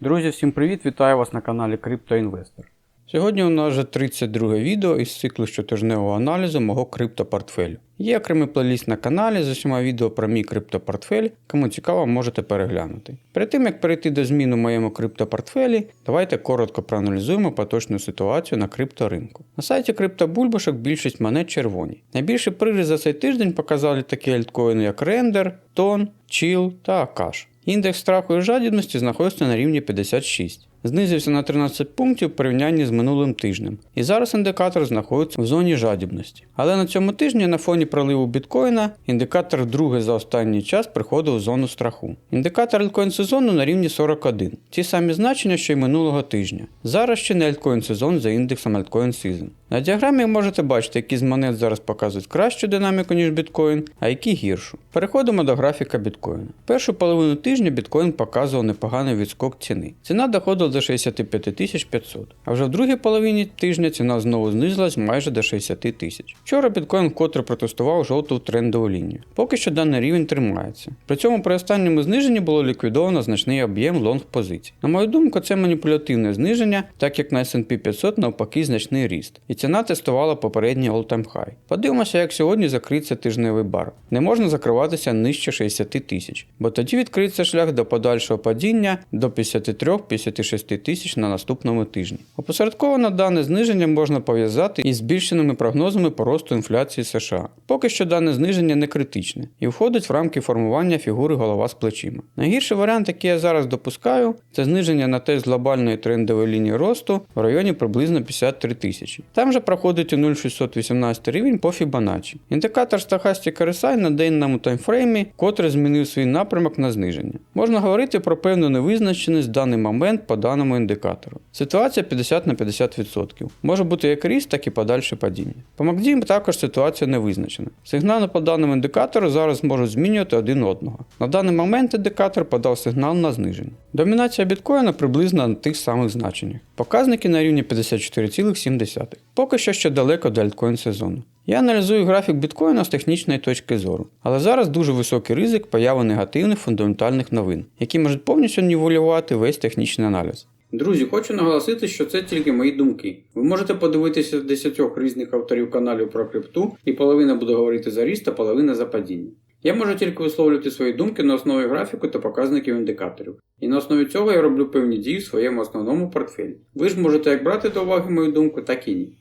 Друзі, всім привіт! Вітаю вас на каналі CryptoInvestor. Сьогодні у нас вже 32 відео із циклу щотижневого аналізу мого криптопортфелю. Є окремий плейліст на каналі з усіма відео про мій криптопортфель, кому цікаво, можете переглянути. Перед тим як перейти до змін у моєму криптопортфелі, давайте коротко проаналізуємо поточну ситуацію на крипторинку. На сайті криптобульбашок більшість монет червоні. Найбільший приріст за цей тиждень показали такі альткоїни, як Render, Ton, Chill та Akash. Індекс страху і жадібності знаходиться на рівні 56. Знизився на 13 пунктів в порівнянні з минулим тижнем. І зараз індикатор знаходиться в зоні жадібності. Але на цьому тижні на фоні проливу біткоїна індикатор вдруге за останній час приходив в зону страху. Індикатор альткоін сезону на рівні 41. Ті самі значення, що й минулого тижня. Зараз ще не альткоін сезон за індексом Altcoin Season. На діаграмі можете бачити, які з монет зараз показують кращу динаміку, ніж біткоін, а які гіршу. Переходимо до графіка біткоїна. Першу половину тижня біткоін показував непоганий відскок ціни. Ціна доходила до 65 500, а вже в другій половині тижня ціна знову знизилась майже до 60 тисяч. Вчора біткоін вкотре протестував жовту трендову лінію. Поки що даний рівень тримається. При цьому при останньому зниженні було ліквідовано значний об'єм лонг позицій. На мою думку, це маніпулятивне зниження, так як на S&P 500 навпаки значний ріст. І ціна тестувала попередній all-time high. Подивимося, як сьогодні закриється тижневий бар. Не можна закриватися нижче 60 тисяч, бо тоді відкриється шлях до подальшого падіння до 53-56 тисяч на наступному тижні. Опосередковано дане зниження можна пов'язати із збільшеними прогнозами по росту інфляції США. Поки що дане зниження не критичне і входить в рамки формування фігури голова з плечима. Найгірший варіант, який я зараз допускаю, це зниження на тест глобальної трендової лінії росту в районі приблизно 53 тисячі. Там же проходить у 0,618 рівень по Fibonacci. Індикатор Stochastic RSI на денному таймфреймі, котрий змінив свій напрямок на зниження. Можна говорити про певну невизначеність в даний момент по даному індикатору. Ситуація 50 на 50%. Може бути як ріст, так і подальше падіння. По MACD також ситуація не визначена. Сигнали по даному індикатору зараз можуть змінювати один одного. На даний момент індикатор подав сигнал на зниження. Домінація біткоїна приблизно на тих самих значеннях. Показники на рівні 54,7. Поки що ще далеко до альткоін сезону. Я аналізую графік біткоїна з технічної точки зору, але зараз дуже високий ризик появи негативних фундаментальних новин, які можуть повністю нівелювати весь технічний аналіз. Друзі, хочу наголосити, що це тільки мої думки. Ви можете подивитися 10 різних авторів каналів про крипту, і половина буде говорити за ріст, а половина за падіння. Я можу тільки висловлювати свої думки на основі графіку та показників індикаторів. І на основі цього я роблю певні дії в своєму основному портфелі. Ви ж можете як брати до уваги мою думку, так і ні.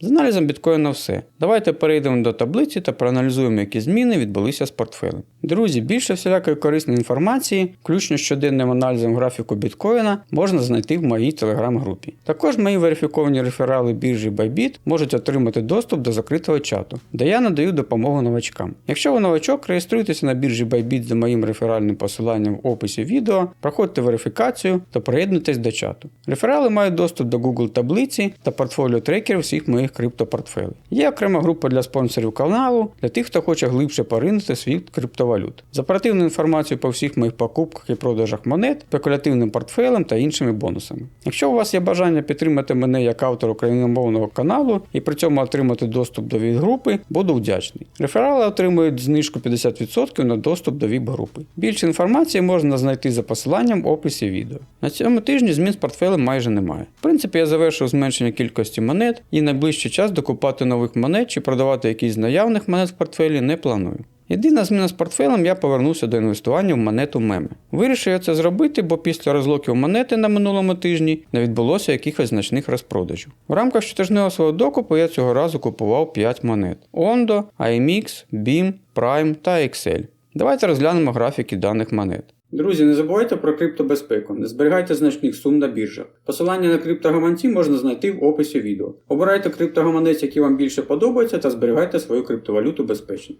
З аналізом біткоїна все. Давайте перейдемо до таблиці та проаналізуємо, які зміни відбулися з портфелем. Друзі, більше всілякої корисної інформації, включно з щоденним аналізом графіку біткоїна, можна знайти в моїй телеграм-групі. Також мої верифіковані реферали біржі Bybit можуть отримати доступ до закритого чату, де я надаю допомогу новачкам. Якщо ви новачок, реєструйтеся на біржі Bybit за моїм реферальним посиланням в описі відео, проходьте верифікацію та приєднуйтесь до чату. Реферали мають доступ до Google таблиці та портфоліо трекерів всіх моїх криптопортфелів. Є окрема група для спонсорів каналу, для тих, хто хоче глибше поринути світ криптовалют. З оперативною інформацією по всіх моїх покупках і продажах монет, спекулятивним портфелем та іншими бонусами. Якщо у вас є бажання підтримати мене як автор україномовного каналу і при цьому отримати доступ до ВІП-групи, буду вдячний. Реферали отримують знижку 50% на доступ до ВІП-групи. Більше інформації можна знайти за посиланням в описі відео. На цьому тижні змін з портфелем майже немає. В принципі, я завершив зменшення кількості монет і найближчий час докупати нових монет чи продавати якісь з наявних монет в портфелі не планую. Єдина зміна з портфелем, я повернувся до інвестування в монету меми. Вирішив я це зробити, бо після розлоків монети на минулому тижні не відбулося якихось значних розпродажів. В рамках щотижневого свого докупу я цього разу купував 5 монет: Ondo, IMX, BIM, Prime та Excel. Давайте розглянемо графіки даних монет. Друзі, не забувайте про криптобезпеку, не зберігайте значних сум на біржах. Посилання на криптогаманці можна знайти в описі відео. Обирайте криптогаманець, який вам більше подобається, та зберігайте свою криптовалюту безпечно.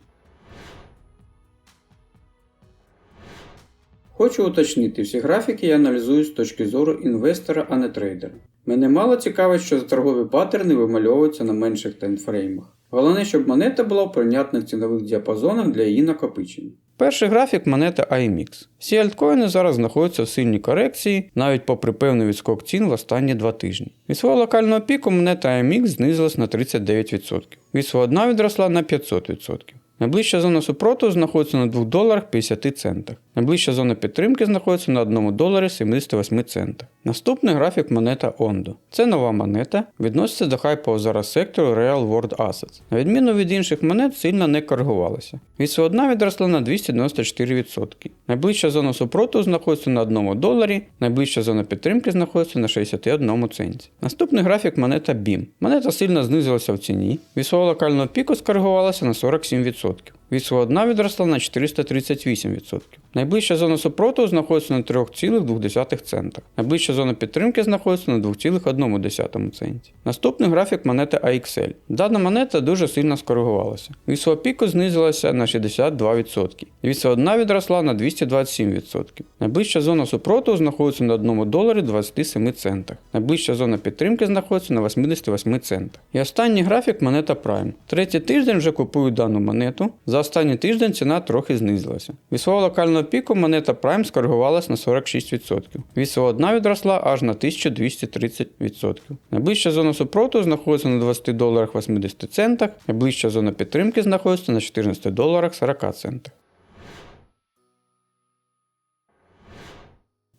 Хочу уточнити, всі графіки я аналізую з точки зору інвестора, а не трейдера. Мене мало цікавить, що торгові паттерни вимальовуються на менших таймфреймах. Головне, щоб монета була в прийнятних цінових діапазонах для її накопичення. Перший графік монета IMX. Всі альткоїни зараз знаходяться в сильній корекції, навіть попри певний відскок цін в останні два тижні. Від свого локального піку монета IMX знизилась на 39%. Від свого дна відросла на 500%. Найближча зона супроту знаходиться на 2 доларах 50 центах. Найближча зона підтримки знаходиться на 1 доларі 78 центах. Наступний графік монета Ondo. Це нова монета, відноситься до хайпового зараз сектору Real World Assets. На відміну від інших монет, сильно не коригувалася. Від свого відросла на 294%. Найближча зона супротиву знаходиться на 1 доларі, найближча зона підтримки знаходиться на 61 центі. Наступний графік монета BIM. Монета сильно знизилася в ціні, від свого локального піку скоригувалася на 47%. Від свого дна відросла на 438%. Найближча зона супротиву знаходиться на 3,2 центах. Найближча зона підтримки знаходиться на 2,1 центі. Наступний графік монети AXL. Дана монета дуже сильно скоригувалася. Від свого піку знизилася на 62%. Від свого дна відросла на 227%. Найближча зона супротиву знаходиться на 1 доларі 27 центах. Найближча зона підтримки знаходиться на 88 центах. І останній графік монета Prime. Третій тиждень вже купую дану монету. За останній тиждень ціна трохи знизилася. Від свого локального піку монета Prime скоригувалась на 46%. Від свого дна відросла аж на 1230%. Найближча зона супроту знаходиться на 20 доларах 80 центах, найближча зона підтримки знаходиться на 14 доларах 40 центах.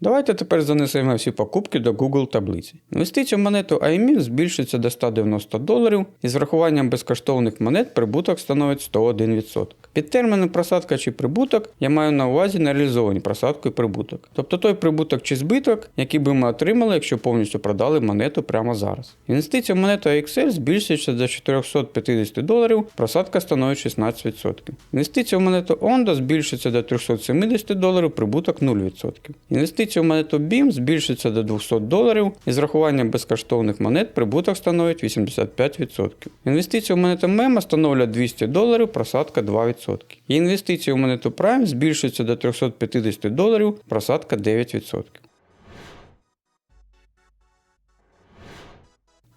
Давайте тепер занесемо всі покупки до Google таблиці. Інвестиція в монету IMX збільшується до 190 доларів і з врахуванням безкоштовних монет прибуток становить 101%. Під терміном просадка чи прибуток я маю на увазі нереалізовані просадку і прибуток. Тобто той прибуток чи збиток, який би ми отримали, якщо повністю продали монету прямо зараз. Інвестиція в монету AXL збільшується до 450 доларів, просадка становить 16%. Інвестиція в монету Ondo збільшується до 370 доларів, прибуток 0%. Інвестиція в монету BIM збільшується до 200 доларів і з рахуванням безкоштовних монет прибуток становить 85%. Інвестиції в монету MEMA становлять 200 доларів, просадка 2%. І інвестиція в монету Prime збільшується до 350 доларів, просадка 9%.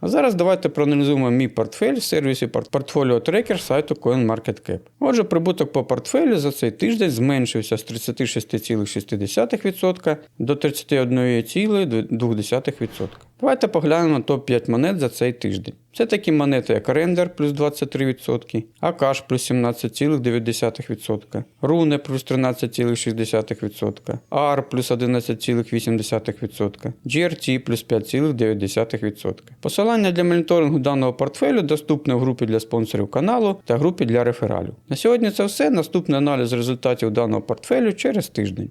А зараз давайте проаналізуємо мій портфель в сервісі портфоліо трекер сайту CoinMarketCap. Отже, прибуток по портфелю за цей тиждень зменшився з 36,6% до 31,2%. Давайте поглянемо топ-5 монет за цей тиждень. Це такі монети, як Render плюс 23%, Akash плюс 17,9%, Rune плюс 13,6%, AR плюс 11,8%, GRT плюс 5,9%. Посилання для моніторингу даного портфелю доступне в групі для спонсорів каналу та групі для рефералів. На сьогодні це все. Наступний аналіз результатів даного портфелю через тиждень.